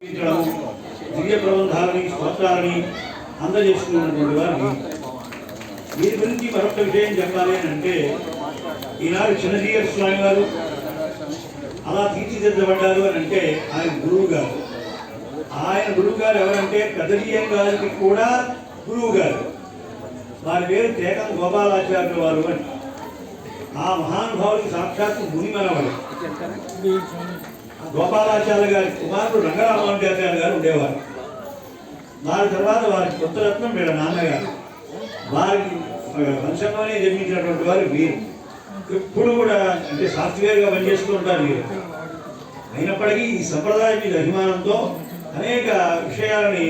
దివ్య ప్రబంధాలని స్తోత్రాలని అందజేస్తున్నటువంటి వారిని వీరి గురించి మరొక విషయం చెప్పాలి అని అంటే ఈనాడు చిన్నజీయ స్వామి వారు అలా తీర్చిదిద్దబడ్డారు అని అంటే ఆయన గురువు గారు ఆయన గురువు గారు ఎవరంటే కదలీయం గారికి కూడా గురువు గారు వారి పేరు తేకం గోపాలాచార్యుల వారు అని. ఆ మహానుభావుడికి సాక్షాత్తు ముని మనవాడు గోపాలాచార్య గారి కుమారుడు రంగరామానుజాచార్య గారు ఉండేవారు. వారి తర్వాత వారి పుత్రరత్నం వీళ్ళ నాన్నగారు. వారికి వంశంలోనే జన్మించినటువంటి వారు వీరు. ఇప్పుడు కూడా అంటే సాఫ్ట్వేర్గా పనిచేస్తూ ఉంటారు వీరు. అయినప్పటికీ ఈ సంప్రదాయం మీద అభిమానంతో అనేక విషయాలని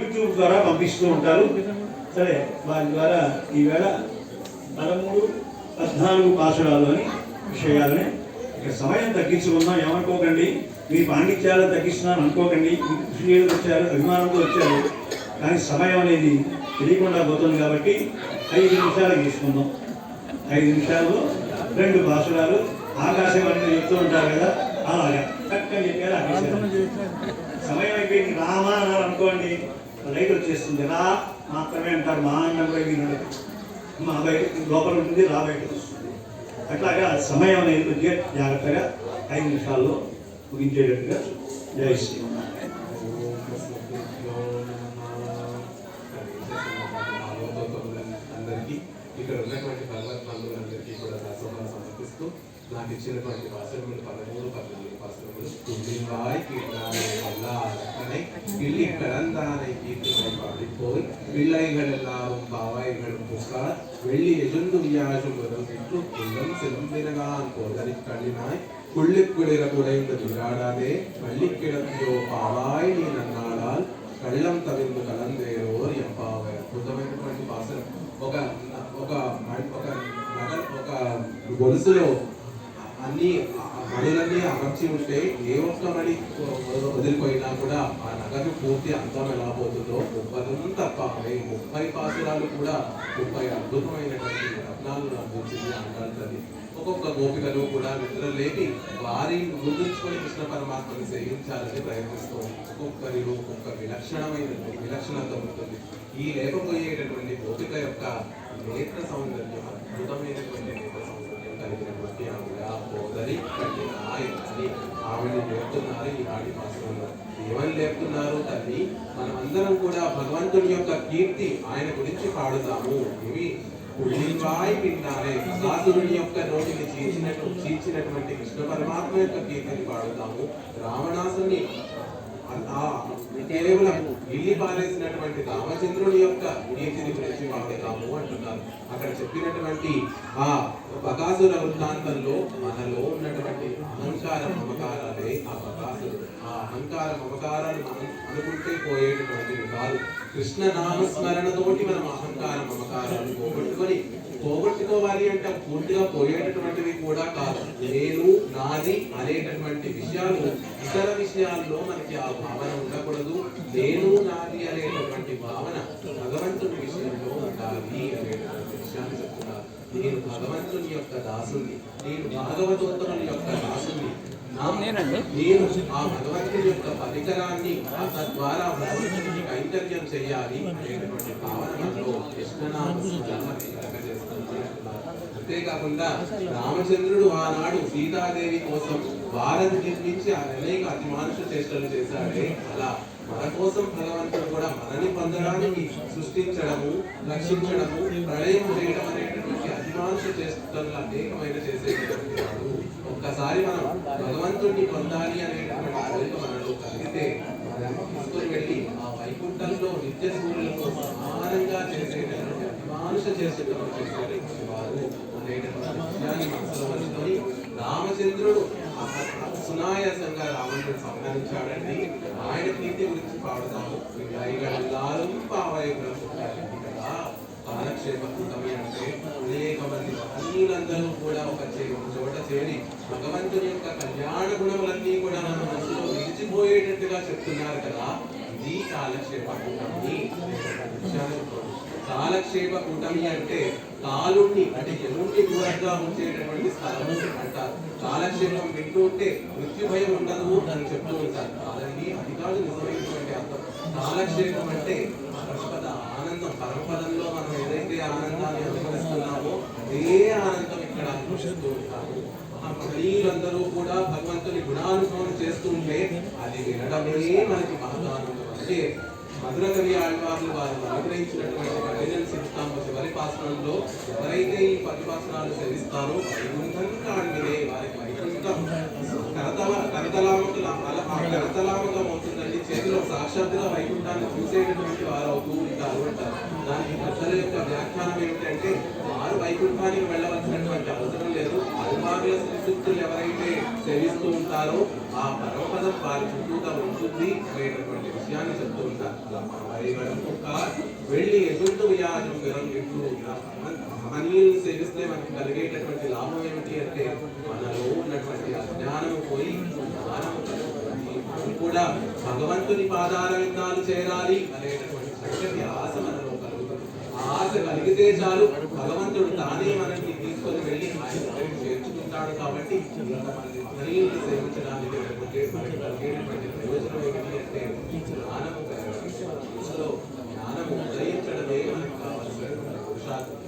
యూట్యూబ్ ద్వారా పంపిస్తూ ఉంటారు. సరే వారి ద్వారా ఈవేళ పదమూడు పద్నాలుగు పాసురాల్లోని విషయాలని సమయం తగ్గించుకుందాం. ఏమనుకోకండి? మీ పాండిత్యాలు తగ్గిస్తున్నాను అనుకోకండి. మీ కృషి వచ్చారు అభిమానంతో వచ్చారు. కానీ సమయం అనేది తెలియకుండా పోతుంది కాబట్టి ఐదు నిమిషాలు తీసుకుందాం ఐదు నిమిషాలు రెండు భాషలు ఆకాశం చెప్తూ ఉంటారు కదా అలాగా. చక్కని చెప్పారు ఆకాశం సమయం అయిపోయింది. రామా అన్నారు అనుకోండి లైట్ వచ్చేస్తుంది. రా మాత్రమే అంటారు. మా అన్నం కూడా మా బయట లోపల ఉంటుంది రా బయట. వస్తుంది అట్లాగా సమయం అనేది కొద్దిగా జాగ్రత్తగా ఐదు నిమిషాల్లో ముగించేటట్టుగా జై శ్రీ అందరికీ ఇక్కడ ఇచ్చినటువంటి పాశ్రములు పదమూడు పద్నాలుగు పాశ్రములు కుండివాయ్ కీర్తనాలే వల్ల அத்தனை முதல் விற்று உள்ளம் சிலம்பினகான் போதறி கண்ணினாய் குள்ளிக்குளிர குறைந்து நீராடாதே வள்ளி கிடந்தோ பாவாய் நீ நன்னாடால் కళ్ళం తవిందు కలందేరోర్ ఎంపావే అద్భుతమైనటువంటి భాషలు ఒక ఒక మ- ఒక నగ ఒక గొలుసులో అన్ని మణులన్నీ అమర్చి ఉంటే ఏ ఒక్క వదిలిపోయినా కూడా ఆ నగదు పూర్తి అంతం ఎలా పోతుందో ముప్పై తప్ప. ముప్పై పాసురాలు కూడా ముప్పై అద్భుతమైనటువంటి రత్నాలను అందించింది అంటారు ఒక్కొక్క గోపికలు కూడా నిద్ర వారి ముందుకొని కృష్ణ పరమాత్మను సేవించాలని ప్రయత్నిస్తూ ఒక్కొక్కరి ఒక్కొక్క విలక్షణమైన విలక్షణత ఉంటుంది. ఈ లేకపోయేటటువంటి గోపిక యొక్క నేత్ర సౌందర్యం అద్భుతమైనటువంటి నేత్ర సౌందర్యం కలిగినటువంటి ఆవిడ అని ఆవిడ లేపుతున్నారు ఈ ఆడి పాశ్రంలో ఏమని లేపుతున్నారు తల్లి? మనమందరం కూడా భగవంతుని యొక్క కీర్తి ఆయన గురించి పాడుతాము ఇవి పుల్లివాయ్ విన్నారే. సాధువుని యొక్క నోటిని చీల్చినట్టు చీల్చినటువంటి కృష్ణ పరమాత్మ యొక్క కీర్తిని పాడుతాము రావణాసుని కేవలం ఇల్లి పారేసినటువంటి రామచంద్రుని యొక్క కీర్తిని గురించి పాడుతాము అంటున్నారు. అక్కడ చెప్పినటువంటి ఆ బకాసుర వృత్తాంతంలో మనలో ఉన్నటువంటి అహంకార మమకారాలే ఆ బకాసురు ఆ అహంకార మమకారాలు మనం అనుకుంటే పోయేటటువంటివి కాదు. కృష్ణ నామస్మరణతోటి మనం అహంకార మమకారాలు పోగొట్టుకొని పోగొట్టుకోవాలి అంటే పూర్తిగా పోయేటటువంటివి కూడా కాదు. నేను నాది అనేటటువంటి విషయాలు ఇతర విషయాల్లో మనకి ఆ భావన ఉండకూడదు. నేను నాది అనేటటువంటి భావన భగవంతుని విషయంలో ఉండాలి అనేటటువంటి విషయాన్ని చెప్తున్నారు నేను భగవంతుని యొక్క దాసుని నేను భాగవతోత్తరుని యొక్క దాసుని. నేను ఆ భగవంతుని యొక్క పరికరాన్ని తద్వారా కైంకర్యం చేయాలి అనేటువంటి భావన మనలో అంతేకాకుండా రామచంద్రుడు ఆనాడు సీతాదేవి కోసం భారత్ నిర్మించి అనేక అతి మానుష చేష్టలు చేశాడే. అలా మన కోసం భగవంతుడు కూడా మనని పొందడానికి సృష్టించడము రక్షించడము ప్రళయం చేయడం అనేటటువంటి అతిమానుష చేష్టలు అనేకమైన చేసేటటువంటి వాడు. ఒక్కసారి మనం భగవంతుడిని పొందాలి అనేటువంటి ఆలోచన మనలో కలిగితే మనం తీసుకొని వెళ్ళి ఆ వైకుంఠంలో నిత్య సూర్యులతో సమానంగా చేసేటటువంటి అతిమానుష చేసేటటువంటి చేసేటటువంటి వారు అనేటటువంటి విషయాన్ని మనసులో ఉంచుకొని రామచంద్రుడు సునాయాసంగా రావణుడు సంహరించాడండి. ఆయన కీర్తి గురించి పాడుతాము. విడాయిగల్లారం పావైగులం మహనీయులందరూ కూడా ఒక చే- ఒక చోట చేరి భగవంతుని యొక్క కళ్యాణ గుణములన్నీ కూడా మన మనసులో నిలిచిపోయేటట్టుగా చెప్తున్నారు కదా. ఇది కాలక్షేప కూటమి. కాలక్షేప కూటమి అంటే కాలుణ్ణి అంటే ఎముడిని దూరంగా ఉంచేటటువంటి స్థలము అంటారు. కాలక్షేపం వింటూ ఉంటే మృత్యు భయం ఉండదు అని చెప్తూ ఉంటారు. కాదని అది కాదు నిజమైనటువంటి అర్థం. కాలక్షేపం అంటే పరమపద ఆనందం. పరమపదంలో మనం ఏదైతే ఆనందాన్ని అనుభవిస్తున్నామో అదే ఆనందం ఇక్కడ అనుభవిస్తూ ఉంటారు ఆ మహనీయులందరూ కూడా భగవంతుని గుణానుభవం చేస్తూ ఉంటే అది వినడమే మనకి మహదానందం. అంటే మధుర కవి ఆళ్వార్లు వారు అనుగ్రహించినటువంటి ప్రయోజన సిద్ధాంత చివరి పాసనంలో ఎవరైతే ఈ పరిపాసనాలు సేవిస్తారో వైకుంఠంగా కాడినే వారికి వైకుంఠం కరతల కరతలామకుల అల- ఆ కరతలామకం అవుతుందండి చేతిలో సాక్షాత్తుగా వైకుంఠాన్ని చూసేటటువంటి వారు అవుతూ ఉంటారు అంటారు. దానికి పెద్దల యొక్క వ్యాఖ్యానం ఏమిటంటే వారు వైకుంఠానికి వెళ్ళవలసినటువంటి అవసరం లేదు. అల్పాగుల శ్రీసూక్తులు ఎవరైతే సేవిస్తూ ఉంటారో ఆ పరమపదం వారి చుట్టూగా ఉంటుంది అనేటటువంటి విషయాన్ని చెప్తూ ఉంటారు. వెళ్ళి ఎదుర్కొ వ్యాజం విరం ఎప్పుడు మహనీయులు సేవిస్తే మనకి కలిగేటటువంటి లాభం ఏమిటి అంటే మనలో ఉన్నటువంటి అజ్ఞానం పోయి జ్ఞానం అది కూడా భగవంతుని పాదాల చేరాలి అనేటటువంటి చక్కటి ఆశ మనలో కలుగుతుంది. ఆశ కలిగితే చాలు భగవంతుడు తానే మనల్ని తీసుకొని వెళ్ళి ఆయన చేర్చుకుంటాడు కాబట్టి మనల్ని సేవించడానికి లేకపోతే మనకి కలిగేటటువంటి ప్రయోజనం ఏమిటి అంటే జ్ఞానము పెరగడం జ్ఞానము ఉదయించడమే మనకు కావాల్సినటువంటి పురుషార్థం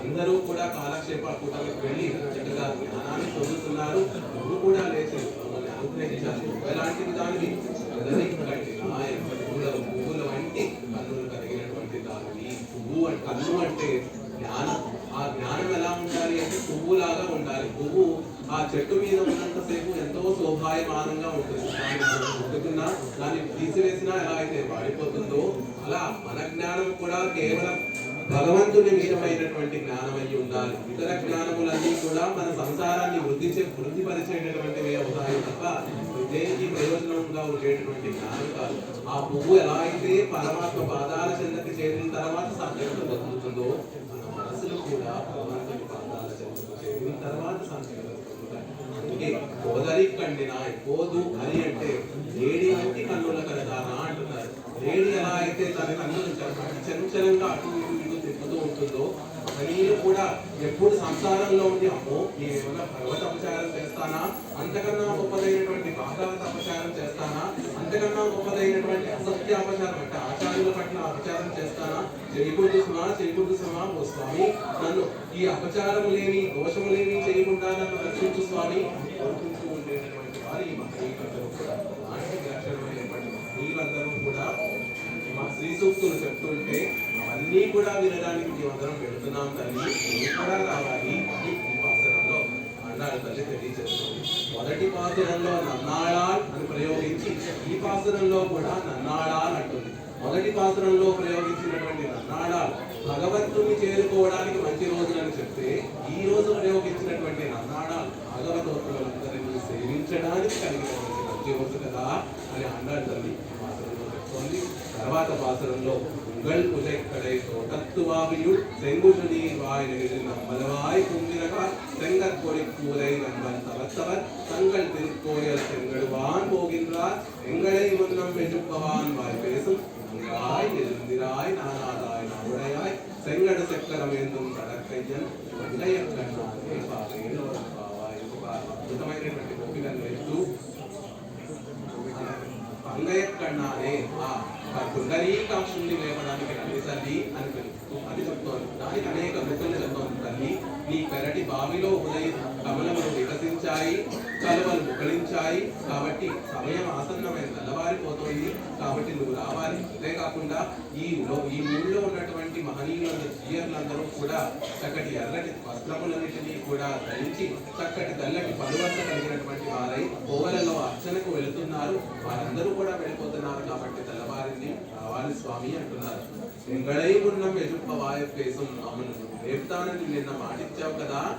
అందరూ కూడా కాలక్షేప కూటమికి వెళ్ళి చక్కగా జ్ఞానాన్ని పొందుతున్నారు. నువ్వు కూడా లేదు మమ్మల్ని అనుగ్రహించాలి ఎలాంటిది దానివి ఎదరి కంటి నాయ పువ్వుల పువ్వుల వంటి కన్నులు కలిగినటువంటి దానివి పువ్వు అంటే కన్ను అంటే జ్ఞానం ఆ జ్ఞానం ఎలా ఉండాలి అంటే పువ్వులాగా ఉండాలి పువ్వు ఆ చెట్టు మీద ఉన్నంతసేపు ఎంతో శోభాయమానంగా ఉంటుంది దాన్ని మనం ముట్టుకున్నా దాన్ని తీసివేసినా ఎలా అయితే అలా మన జ్ఞానం కూడా కేవలం భగవంతుని విషయమైనటువంటి జ్ఞానం అయి ఉండాలి. ఇతర జ్ఞానములన్నీ కూడా మన సంసారాన్ని వృద్ధి వృద్ధిపరిచేటటువంటివి అవుతాయి తప్ప దేనికి ప్రయోజనంగా ఉండేటటువంటి జ్ఞానం కాదు. ఆ పువ్వు ఎలా అయితే పరమాత్మ పాదాల చెందకి చేరిన తర్వాత సంతృప్తి పొందుతుందో మన మనసులు కూడా పరమాత్మ పాదాల చెందకు చేరిన తర్వాత సంతృప్తి పొందుతాయి అందుకే కోదరి కండిన పోదు అని అంటే లేడి వంటి కన్నుల కలదానా అంటున్నారు లేడి ఎలా అయితే తన కన్నులు చంచలంగా అటు ఇటు తిప్పుతూ ఉంటుందో మహనీయులు కూడా ఎప్పుడు సంసారంలో ఉండి అమ్మో నేనేమన్నా భగవత్ అపచారం చేస్తానా? అంతకన్నా గొప్పదైనటువంటి భాగవత అపచారం చేస్తానా? అంతకన్నా గొప్పదైనటువంటి అసత్య అపచారం అంటే ఆచార్యుల పట్ల అపచారం చేస్తానా? చేయకూడదు సుమా చేయకూడదు సుమా? ఓ స్వామి నన్ను ఈ అపచారం లేని దోషము లేని చేయకుండా నన్ను రక్షించు స్వామి కోరుకుంటూ ఉండేటటువంటి వారు ఈ మహనీయులందరూ కూడా. అలాంటి లక్షణమైనటువంటి మహనీయులందరూ కూడా మా శ్రీ సూక్తులు చెప్తుంటే అవన్నీ కూడా వినడానికి మేమందరం వెళ్తున్నాం తల్లి. నువ్వు కూడా రావాలి? అని ఈ పాసరంలో అన్నాడు తల్లి తెలియజేస్తుంది మొదటి పాసురంలో నన్నాళాల్ అని ప్రయోగించి ఈ పాసురంలో కూడా నన్నాళాల్ అంటుంది. మొదటి పాత్రలో ప్రయోగించినటువంటి నన్నాళాల్ భగవంతుని చేరుకోవడానికి మంచి రోజులని చెప్తే ఈ రోజు ప్రయోగించినటువంటి నన్నాళాల్ భాగవతోత్తరులందరినీ సేవించడానికి కలిగినటువంటి మంచి రోజు కదా అని అన్నాడు తల్లి. పాసురంలో చెప్తోంది తర్వాత పాసురంలో உங்கள் புதைக்கடை தோட்டத்துவாவியுள் செங்குஷு நீர் வாய் நெகிழ் நம்மளவாய் குந்திரகார் செங்கற் கொடி கூரை நண்பன் தவத்தவர் தங்கள் திருக்கோயில் செங்கடுவான் போகின்றார் எங்களை முன்னம் வெற்றுப்பவான் வாய் பேசும் நன்றாய் நெருந்திராய் நானாதாய் நவுடையாய் செங்கடு செக்கரம் ஏந்தும் கடற்கையன் வெள்ளைய கண்ணாலே பாவேல் பாவாய் ఒక అద్భుతమైనటువంటి గోపికను వేస్తూ అంగయ్య కన్నానే ఆ కుండరీకాక్షుల్ని లేపడానికి రండి తల్లి అని పిలుస్తూ అది చెప్తోంది. దానికి అనేక గుర్తులు చెప్తోంది తల్లి. నీ పెరటి బావిలో ఉదయ కమలములు వికసించాయి కలవలు ముకళించాయి కాబట్టి సమయం ఆసన్నమైన తెల్లవారిపోతోంది. కాబట్టి నువ్వు రావాలి. అంతేకాకుండా ఈ లో- ఈ ఊళ్ళో ఉన్నటువంటి మహనీయులందరూ జీయర్లందరూ కూడా చక్కటి ఎర్రటి వస్త్రములన్నిటినీ కూడా ధరించి చక్కటి తెల్లటి పలువత్త కలిగినటువంటి వారై కోవలలో అర్చనకు వెళుతున్నారు. వారందరూ కూడా వెళ్ళిపోతున్నారు. కాబట్టి తెల్లవారింది రావాలి స్వామి అంటున్నారు. ఎంగళై ఉన్న ఎదుప్ప వాయపేసం అమ్మను రేపుతానని నిన్న మాటిచ్చావు కదా.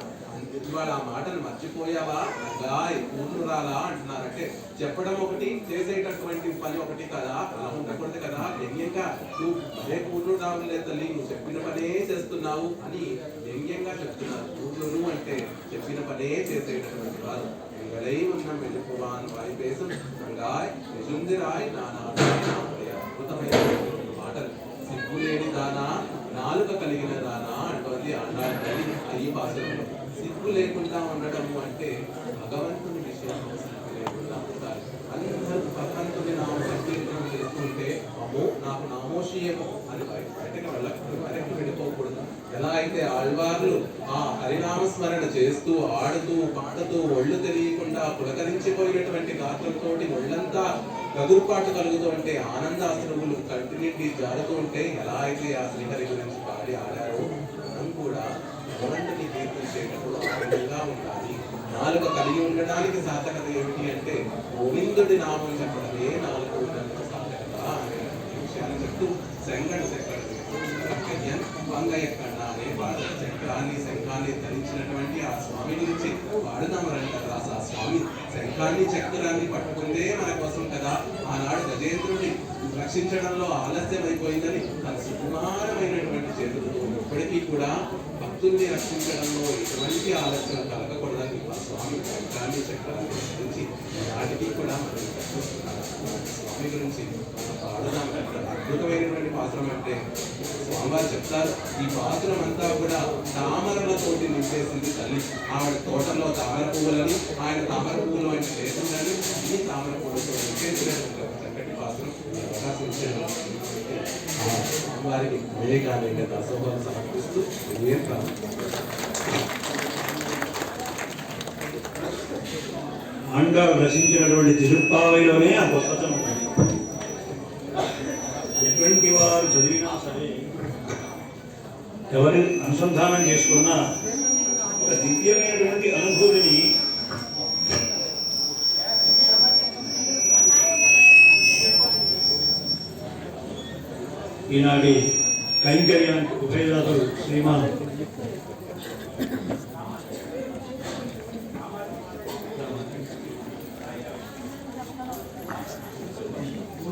ఇవాళ ఆ మాటను మర్చిపోయావా? అలా కూర్చురాలా అంటున్నారంటే చెప్పడం ఒకటి చేసేటటువంటి పని ఒకటి కదా. అలా ఉండకూడదు కదా. వ్యంగ్యంగా నువ్వు అదే కూతురు లే తల్లి. నువ్వు చెప్పిన పనే చేస్తున్నావు అని వ్యంగ్యంగా చెప్తున్నారు. కూర్చును అంటే చెప్పిన పనే చేసేటటువంటి వారు. ఎంగళై ఉన్న మెలుపువాన్ వాయిపేసం రంగాయ్ నిజుందిరాయ్ నానా అద్భుతమైన మాటలు సిగ్గులేని దానా నాలుక కలిగిన దానా అంటోంది ఆండాళ్ళ అయ్యి ఈ భాషలో సిగ్గు లేకుండా ఉండటము అంటే భగవంతుని విషయంలో సిగ్గు లేకుండా ఉండాలి అందరూ భగవంతుని నామ సంకీర్తనం చేస్తుంటే అమ్మో నాకు నామోషీయము అని బయట- వెళ్ళకూడదు బయటకు వెళ్ళిపోకూడదు ఎలా అయితే ఆళ్వార్లు హరినామస్మరణ స్మరణ చేస్తూ ఆడుతూ పాడుతూ ఒళ్ళు తెలియకుండా పులకరించిపోయినటువంటి గాత్రంతోటి ఒళ్ళంతా కదురుపాటు కలుగుతూ ఉంటే ఆనందాశ్రువులు కంటి నిండి జారుతూ ఉంటే ఎలా అయితే ఆ శ్రీహరి గురించి పాడి ఆడారో మనం కూడా భగవంతుని కీర్తించేటప్పుడు ఆనందంగా ఉండాలి నాలుక కలిగి ఉండడానికి సాధకత ఏమిటి అంటే గోవిందుడి నామం చెప్పడమే నాలుగు ఉండడానికి సాధకత అనే విషయాన్ని చెప్తూ శంగడు శంకరుడు వంగయ్యకన్నా ఎక్కడ పాట చక్రాన్ని శంఖాన్ని ధరించినటువంటి ఆ స్వామి గురించి పాడుదామరంట రాస ఆ స్వామి శంఖాన్ని చక్రాన్ని పట్టుకుందే మన కోసం కదా ఆనాడు గజేంద్రుడిని రక్షించడంలో ఆలస్యం అయిపోయిందని తన సుకుమారమైనటువంటి చేతులతో ఇప్పటికీ కూడా భక్తుల్ని రక్షించడంలో ఎటువంటి ఆలస్యం కలగదు. ఆ స్వామి గాంధీ చక్రం గురించి వాటికి కూడా స్వామి గురించి అద్భుతమైనటువంటి పాత్రం అంటే స్వామివారు చెప్తారు ఈ పాత్రం అంతా కూడా తామరలతోటి నింపేసింది తల్లి ఆవిడ తోటలో తామర పువ్వులని ఆయన తామర పువ్వులు అంటే చేసిందని ఈ తామర పువ్వులతో నింపేసినటువంటి చక్కటి పాత్రం ఈ అవకాశం ఇచ్చారు ఆ వివేకాన్ని సమర్పిస్తూ ఆండాలు రచించినటువంటి తిరుప్పావైలోనే ఆ గొప్పతనం ఉంది. ఎటువంటి వారు చదివినా సరే ఎవరిని అనుసంధానం చేసుకున్నా ఒక దివ్యమైనటువంటి అనుభూతిని ఈనాటి కైంకర్యానికి ఉపయోగాలు శ్రీమాన్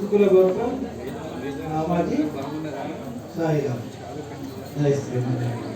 గురుకుల గోత్రం రామాజీ సాయిరామ్ జై శ్రీమన్నారాయణ